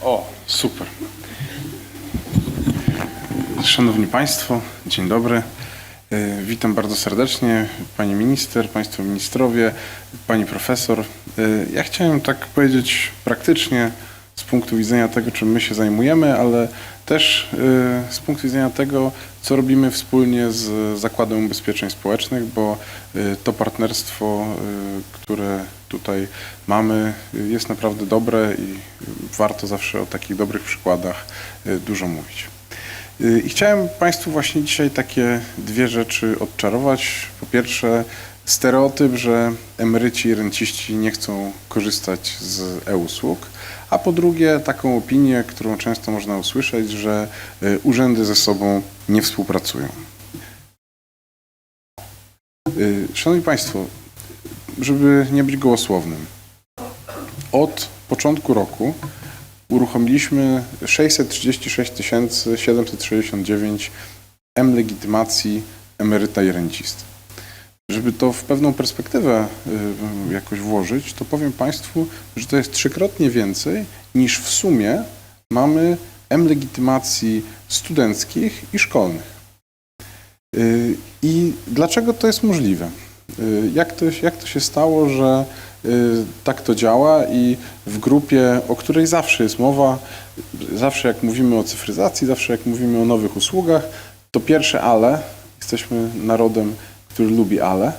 O, super. Szanowni Państwo, dzień dobry. E, Witam bardzo serdecznie Pani Minister, Państwo Ministrowie, Pani Profesor. E, Ja chciałem tak powiedzieć praktycznie z punktu widzenia tego, czym my się zajmujemy, ale też e, z punktu widzenia tego, co robimy wspólnie z Zakładem Ubezpieczeń Społecznych, bo to partnerstwo, które tutaj mamy, jest naprawdę dobre i warto zawsze o takich dobrych przykładach e, dużo mówić. Y, I chciałem Państwu właśnie dzisiaj takie dwie rzeczy odczarować. Po pierwsze, stereotyp, że emeryci i renciści nie chcą korzystać z e-usług, a po drugie, taką opinię, którą często można usłyszeć, że y, urzędy ze sobą nie współpracują. Y, Szanowni Państwo, żeby nie być gołosłownym, od początku roku uruchomiliśmy 636 769 M-legitymacji emeryta i rencisty. Żeby to w pewną perspektywę y, jakoś włożyć, to powiem Państwu, że to jest trzykrotnie więcej niż w sumie mamy M-legitymacji studenckich i szkolnych. Y, I dlaczego to jest możliwe? Y, Jak to, jak to się stało, że y, tak to działa i w grupie, o której zawsze jest mowa, zawsze jak mówimy o cyfryzacji, zawsze jak mówimy o nowych usługach, to pierwsze ale, jesteśmy narodem, który lubi ale,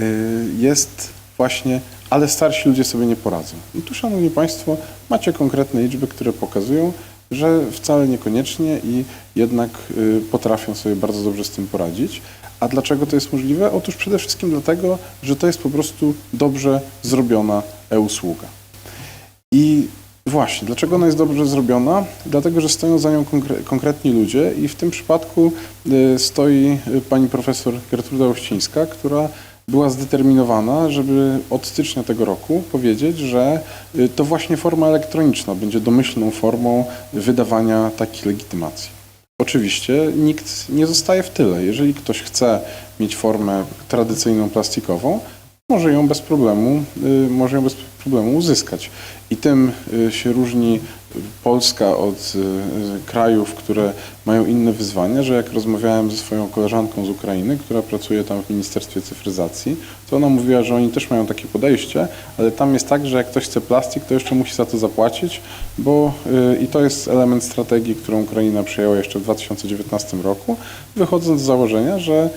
y, jest właśnie, ale starsi ludzie sobie nie poradzą. I tu, Szanowni Państwo, macie konkretne liczby, które pokazują, że wcale niekoniecznie i jednak potrafią sobie bardzo dobrze z tym poradzić. A dlaczego to jest możliwe? Otóż przede wszystkim dlatego, że to jest po prostu dobrze zrobiona e-usługa. I właśnie, dlaczego ona jest dobrze zrobiona? Dlatego, że stoją za nią konkre- konkretni ludzie i w tym przypadku y, stoi y, pani profesor Gertruda Uścińska, która była zdeterminowana, żeby od stycznia tego roku powiedzieć, że y, to właśnie forma elektroniczna będzie domyślną formą wydawania takich legitymacji. Oczywiście nikt nie zostaje w tyle. Jeżeli ktoś chce mieć formę tradycyjną plastikową, może ją bez problemu, y, może ją bez problemu uzyskać. I tym y, się różni Polska od y, krajów, które mają inne wyzwania, że jak rozmawiałem ze swoją koleżanką z Ukrainy, która pracuje tam w Ministerstwie Cyfryzacji, to ona mówiła, że oni też mają takie podejście, ale tam jest tak, że jak ktoś chce plastik, to jeszcze musi za to zapłacić, bo i to jest element strategii, którą Ukraina przyjęła jeszcze w 2019 roku, wychodząc z założenia, że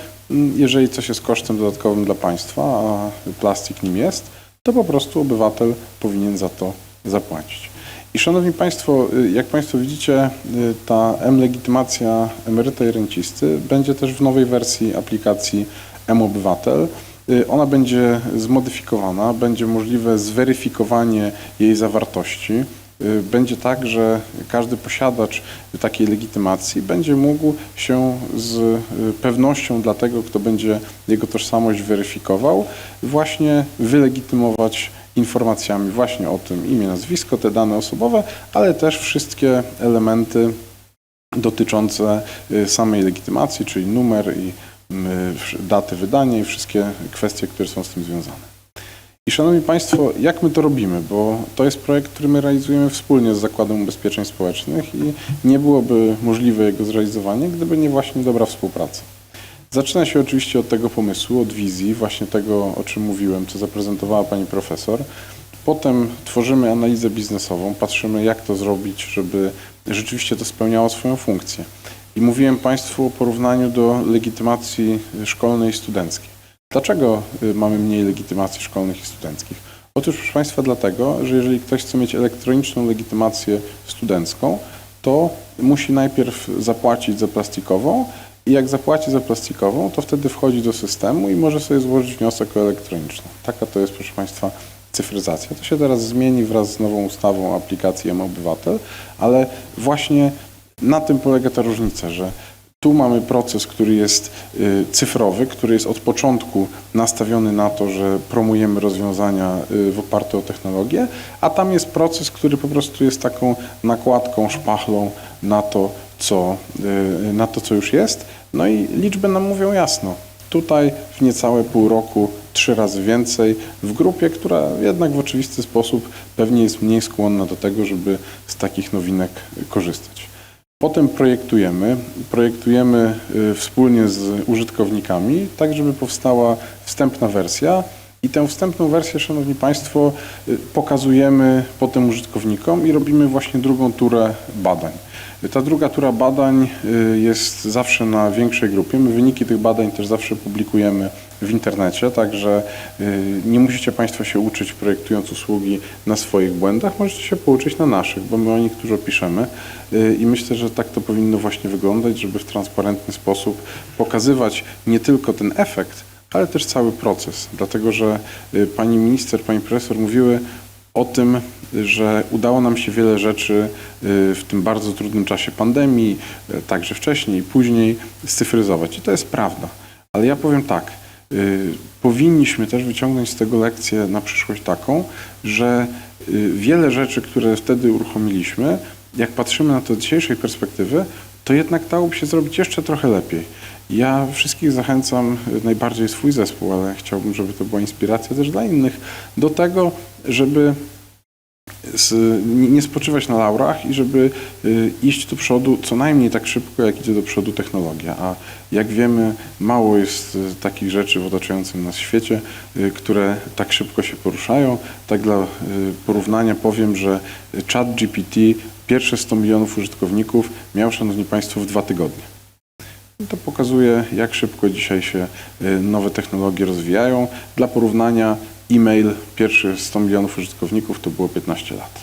jeżeli coś jest kosztem dodatkowym dla państwa, a plastik nim jest, to po prostu obywatel powinien za to zapłacić. I szanowni Państwo, y, jak Państwo widzicie, y, ta M-legitymacja emeryta i rencisty będzie też w nowej wersji aplikacji M-Obywatel. Y, Ona będzie zmodyfikowana, będzie możliwe zweryfikowanie jej zawartości. Y, Będzie tak, że każdy posiadacz takiej legitymacji będzie mógł się z y, pewnością dla tego, kto będzie jego tożsamość weryfikował, właśnie wylegitymować informacjami właśnie o tym imię, nazwisko, te dane osobowe, ale też wszystkie elementy dotyczące y, samej legitymacji, czyli numer i daty wydania i wszystkie kwestie, które są z tym związane. I szanowni Państwo, jak my to robimy? Bo to jest projekt, który my realizujemy wspólnie z Zakładem Ubezpieczeń Społecznych i nie byłoby możliwe jego zrealizowanie, gdyby nie właśnie dobra współpraca. Zaczyna się oczywiście od tego pomysłu, od wizji, właśnie tego, o czym mówiłem, co zaprezentowała Pani Profesor. Potem tworzymy analizę biznesową, patrzymy jak to zrobić, żeby rzeczywiście to spełniało swoją funkcję. I mówiłem Państwu o porównaniu do legitymacji szkolnej i studenckiej. Dlaczego y, mamy mniej legitymacji szkolnych i studenckich? Otóż, proszę Państwa, dlatego, że jeżeli ktoś chce mieć elektroniczną legitymację studencką, to musi najpierw zapłacić za plastikową i jak zapłaci za plastikową, to wtedy wchodzi do systemu i może sobie złożyć wniosek o elektroniczną. Taka to jest, proszę Państwa, cyfryzacja. To się teraz zmieni wraz z nową ustawą aplikacji M-Obywatel, ale właśnie na tym polega ta różnica, że tu mamy proces, który jest y, cyfrowy, który jest od początku nastawiony na to, że promujemy rozwiązania y, w oparciu o technologię, a tam jest proces, który po prostu jest taką nakładką, szpachlą na to, co, y, na to, co już jest. No i liczby nam mówią jasno. Tutaj w niecałe pół roku trzy razy więcej w grupie, która jednak w oczywisty sposób pewnie jest mniej skłonna do tego, żeby z takich nowinek korzystać. Potem projektujemy, projektujemy y, wspólnie z użytkownikami, tak żeby powstała wstępna wersja i tę wstępną wersję, Szanowni Państwo, y, pokazujemy potem użytkownikom i robimy właśnie drugą turę badań. Ta druga tura badań y, jest zawsze na większej grupie. My wyniki tych badań też zawsze publikujemy w internecie, także y, nie musicie Państwo się uczyć projektując usługi na swoich błędach, możecie się pouczyć na naszych, bo my o nich dużo piszemy i myślę, że tak to powinno właśnie wyglądać, żeby w transparentny sposób pokazywać nie tylko ten efekt, ale też cały proces, dlatego że y, pani minister, pani profesor mówiły o tym, że udało nam się wiele rzeczy y, w tym bardzo trudnym czasie pandemii, y, także wcześniej i później scyfryzować. I to jest prawda. Ale ja powiem tak, powinniśmy też wyciągnąć z tego lekcję na przyszłość taką, że wiele rzeczy, które wtedy uruchomiliśmy, jak patrzymy na to z dzisiejszej perspektywy, to jednak dałoby się zrobić jeszcze trochę lepiej. Ja wszystkich zachęcam, y, najbardziej swój zespół, ale chciałbym, żeby to była inspiracja też dla innych, do tego, żeby z, nie spoczywać na laurach i żeby y, iść do przodu co najmniej tak szybko, jak idzie do przodu technologia. A jak wiemy, mało jest y, takich rzeczy w otaczającym nas świecie, y, które tak szybko się poruszają. Tak dla y, porównania powiem, że chat GPT, pierwsze 100 milionów użytkowników miał, Szanowni Państwo, w dwa tygodnie. I To pokazuje, jak szybko dzisiaj się y, nowe technologie rozwijają. Dla porównania, e-mail, pierwszy 100 milionów użytkowników to było 15 lat.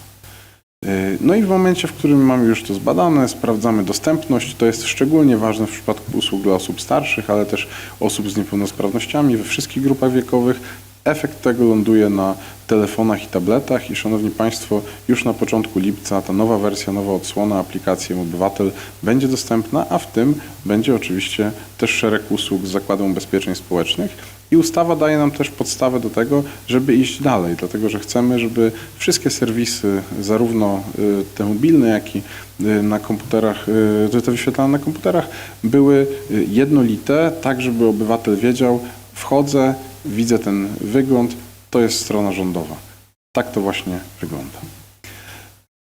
Y, No i w momencie, w którym mamy już to zbadane, sprawdzamy dostępność. To jest szczególnie ważne w przypadku usług dla osób starszych, ale też osób z niepełnosprawnościami we wszystkich grupach wiekowych. Efekt tego ląduje na telefonach i tabletach i Szanowni Państwo, już na początku lipca ta nowa wersja, nowa odsłona aplikacji Obywatel będzie dostępna, a w tym będzie oczywiście też szereg usług z Zakładem Ubezpieczeń Społecznych. I ustawa daje nam też podstawę do tego, żeby iść dalej, dlatego że chcemy, żeby wszystkie serwisy, zarówno y, te mobilne, jak i y, na komputerach, y, te wyświetlane na komputerach, były jednolite, tak żeby obywatel wiedział, wchodzę, widzę ten wygląd, to jest strona rządowa. Tak to właśnie wygląda.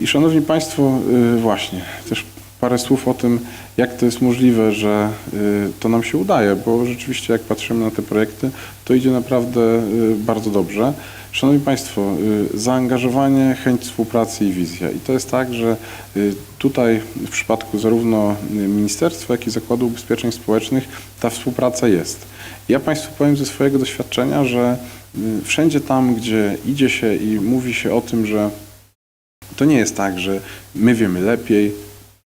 I szanowni Państwo, y, właśnie, też parę słów o tym, jak to jest możliwe, że y, to nam się udaje, bo rzeczywiście jak patrzymy na te projekty, to idzie naprawdę y, bardzo dobrze. Szanowni Państwo, zaangażowanie, chęć współpracy i wizja. I to jest tak, że tutaj w przypadku zarówno Ministerstwa, jak i Zakładu Ubezpieczeń Społecznych ta współpraca jest. Ja Państwu powiem ze swojego doświadczenia, że y, wszędzie tam, gdzie idzie się i mówi się o tym, że to nie jest tak, że my wiemy lepiej,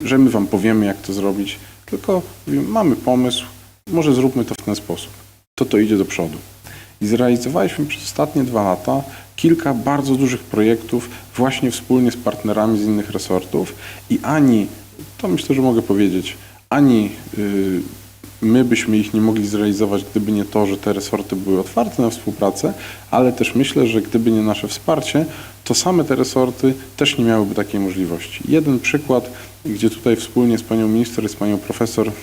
że my Wam powiemy, jak to zrobić, tylko mówimy, mamy pomysł, może zróbmy to w ten sposób. To to idzie do przodu. I zrealizowaliśmy przez ostatnie dwa lata kilka bardzo dużych projektów właśnie wspólnie z partnerami z innych resortów i ani, to myślę, że mogę powiedzieć, ani y, my byśmy ich nie mogli zrealizować, gdyby nie to, że te resorty były otwarte na współpracę, ale też myślę, że gdyby nie nasze wsparcie, to same te resorty też nie miałyby takiej możliwości. Jeden przykład, gdzie tutaj wspólnie z panią minister i z panią profesor y,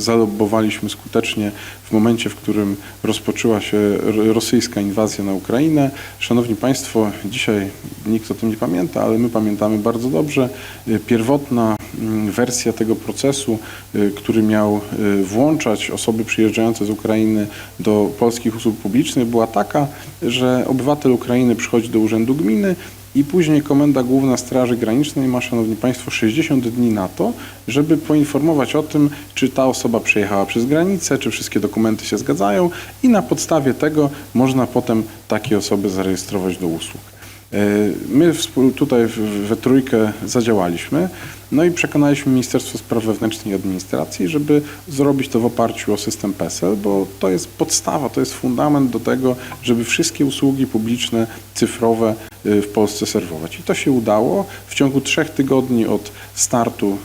zalobbowaliśmy skutecznie w momencie, w którym rozpoczęła się rosyjska inwazja na Ukrainę. Szanowni Państwo, dzisiaj nikt o tym nie pamięta, ale my pamiętamy bardzo dobrze. Y, Pierwotna mm, wersja tego procesu, y, który miał włączać osoby przyjeżdżające z Ukrainy do polskich usług publicznych, była taka, że obywatel Ukrainy przychodzi do urzędu gminy i później Komenda Główna Straży Granicznej ma, Szanowni Państwo, 60 dni na to, żeby poinformować o tym, czy ta osoba przejechała przez granicę, czy wszystkie dokumenty się zgadzają i na podstawie tego można potem takie osoby zarejestrować do usług. E, My tutaj we trójkę zadziałaliśmy, no i przekonaliśmy Ministerstwo Spraw Wewnętrznych i Administracji, żeby zrobić to w oparciu o system PESEL, bo to jest podstawa, to jest fundament do tego, żeby wszystkie usługi publiczne, cyfrowe w Polsce serwować. I to się udało. W ciągu trzech tygodni od startu,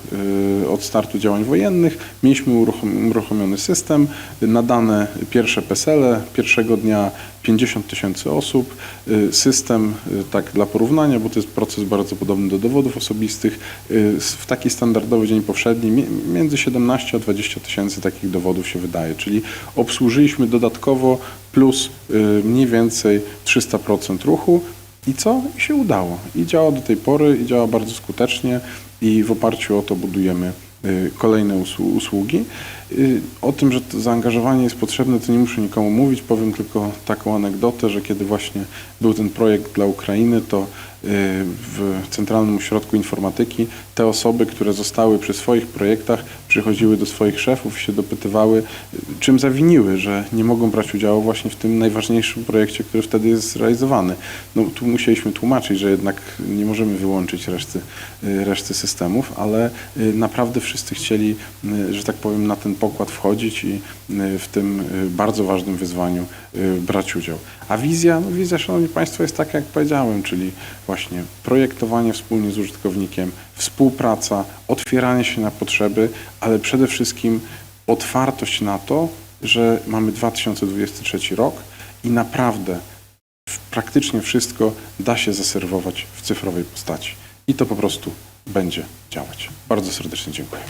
y, od startu działań wojennych mieliśmy uruchom- uruchomiony system, nadane pierwsze PESEL-e, pierwszego dnia 50 tysięcy osób. Y, System, y, tak dla porównania, bo to jest proces bardzo podobny do dowodów osobistych, y, w taki standardowy dzień powszedni mi- między 17 a 20 tysięcy takich dowodów się wydaje, czyli obsłużyliśmy dodatkowo plus y, mniej więcej 300% ruchu i co? I się udało. I działa do tej pory i działa bardzo skutecznie i w oparciu o to budujemy y, kolejne usłu- usługi. Y, O tym, że to zaangażowanie jest potrzebne, to nie muszę nikomu mówić. Powiem tylko taką anegdotę, że kiedy właśnie był ten projekt dla Ukrainy, to y, w Centralnym Ośrodku Informatyki te osoby, które zostały przy swoich projektach, przychodziły do swoich szefów się dopytywały, czym zawiniły, że nie mogą brać udziału właśnie w tym najważniejszym projekcie, który wtedy jest zrealizowany. No, tu musieliśmy tłumaczyć, że jednak nie możemy wyłączyć reszty, y, reszty systemów, ale y, naprawdę wszyscy chcieli, y, że tak powiem, na ten pokład wchodzić i w tym bardzo ważnym wyzwaniu brać udział. A wizja, no wizja, Szanowni Państwo, jest taka, jak powiedziałem, czyli właśnie projektowanie wspólnie z użytkownikiem, współpraca, otwieranie się na potrzeby, ale przede wszystkim otwartość na to, że mamy 2023 rok i naprawdę praktycznie wszystko da się zaserwować w cyfrowej postaci. I to po prostu będzie działać. Bardzo serdecznie dziękuję.